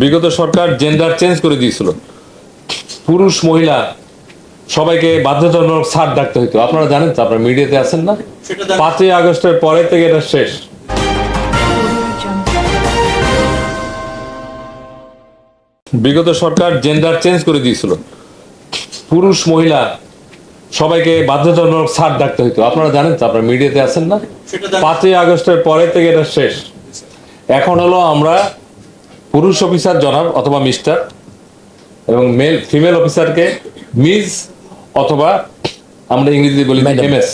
বিগত সরকার gender change করে দিয়েছিল। পুরুষ মহিলা সবাইকে বাধ্যতামূলক ছাড় ডাকতে হইতো। আপনারা জানেন তো আপনারা মিডিয়াতে আছেন না? পাঁচই আগস্টের পরে থেকে এটা শেষ। বিগত সরকার জেন্ডার চেঞ্জ করে দিয়েছিল। পুরুষ মহিলা সবাইকে বাধ্যতামূলক ছাড় ডাকতে হইতো। আপনারা জানেন তো আপনারা মিডিয়াতে আছেন না? পাঁচই আগস্টের পরে থেকে এটা শেষ। এখন হলো আমরা পুরুষ অফিসার জনাব অথবা মিস্টার এবং মেল ফিমেল অফিসারকে মিস অথবা আমরা ইংরেজিতে বলি এমএস।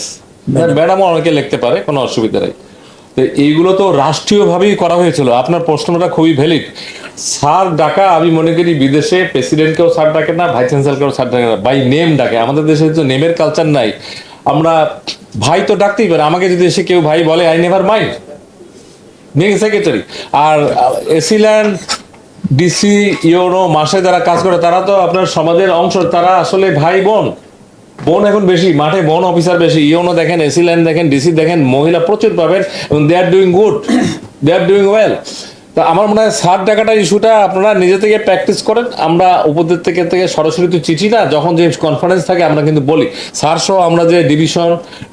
ম্যাডামও অনেকে লিখতে পারে কোনো অসুবিধা নেই। তো এইগুলো তো রাষ্ট্রীয়ভাবেই করা হয়েছিল। আপনার প্রশ্নটা খুবই ভ্যালিড স্যার ডাকা আমি মনে করি বিদেশে প্রেসিডেন্টকেও স্যার ডাকে না ভাইস চ্যান্সেলরকেও স্যার ডাকে না বাই নেম ডাকে। আমাদের দেশে তো নেমের কালচার নাই। আমরা ভাই তো ডাকতেই পারে। আমাকে যদি এসে কেউ ভাই বলে I never mind being secretary. R AC land DC UNO মাসে যারা কাজ করে, তারা তো আপনার সমাজের অংশ, তারা আসলে ভাই, বোন। বোন এখন বেশি, মাঠে বোন অফিসার বেশি। ইউনো দেখেন এসিল্যান্ড দেখেন, ডিসি দেখেন, মহিলা প্রচুর পাবেন, এবং they are doing good they are doing well তা আমার মনে হয় সার টাকাটা ইস্যুটা আপনারা নিজে থেকে প্র্যাকটিস করেন। আমরা উপদের থেকে থেকে সরাসরি তো চিঠি না, যখন যে কনফারেন্স থাকে আমরা কিন্তু বলি। স্যার সহ আমরা যে ডিভিশন,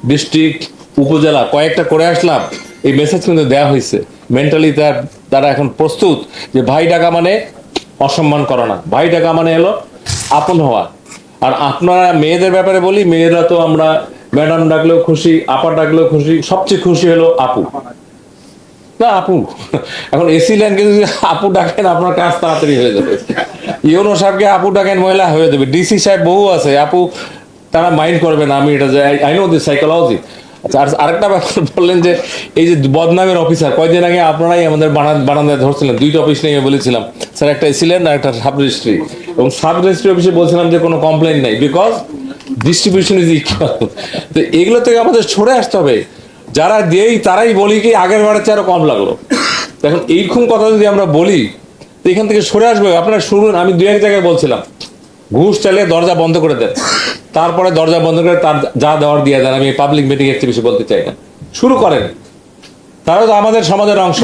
ডিস্ট্রিক্ট, উপজেলা কয়েকটা করে আসলাম। এই মেসেজ কিন্তু দেওয়া হয়েছে। মেন্টালি তার, তারা এখন প্রস্তুত যে ভাই ডাকা মানে অসম্মান করা না। ভাই ডাকা মানে এলো আপন হওয়া। আর আপনারা মেয়েদের ব্যাপারে বলি, মেয়েরা তো আমরা ম্যাডাম ডাকলেও খুশি, আপা ডাকলেও খুশি, সবচেয়ে খুশি হলো আপু। না, আপু। এখন এসি লাইনকে যদি আপু ডাকেন, আপনার কাজ তাড়াতাড়ি হয়ে যাবে। ইউনো সাহেবকে আপু ডাকেন মহিলা হয়ে যাবে। ডিসি সাহেব বহু আছে, আপু, তারা মাইন্ড করবে না, আমি এটা যে আই নো দিস সাইকোলজি আচ্ছা আর আরেকটা ব্যাপার বললেন যে, এই যে বদনামের অফিসার কয়দিন আগে আপনারাই আমাদের বারান্দায় ধরছিলেন। দুইটা অফিস নিয়ে বলেছিলাম। স্যার, একটা এসিলেন আর একটা সাব রেজিস্ট্রি এবং সাব রেজিস্ট্রি অফিসে বলছিলাম যে, কোনো কমপ্লেন নাই। বিকজ ডিস্ট্রিবিউশন ইজ তো এগুলো থেকে আমাদের সরে আসতে হবে। যারা দেই, তারাই বলি কি, আগের বারের চেয়ে আরও কম লাগল। এখন এইরকম কথা যদি আমরা বলি, তো এখান থেকে সরে আসবে। আপনারা শুনুন, আমি দু এক জায়গায় বলছিলাম। ঘুষ চাইলে দরজা বন্ধ করে দেন। তারপরে দরজা বন্ধ করে তার যা দেওয়ার দিয়ে দেন, আমি পাবলিক মিটিং এর বেশি বলতে চাই না। শুরু করেন। তারা তো আমাদের সমাজের অংশ।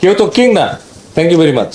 কেউ তো কিং না। Thank you very much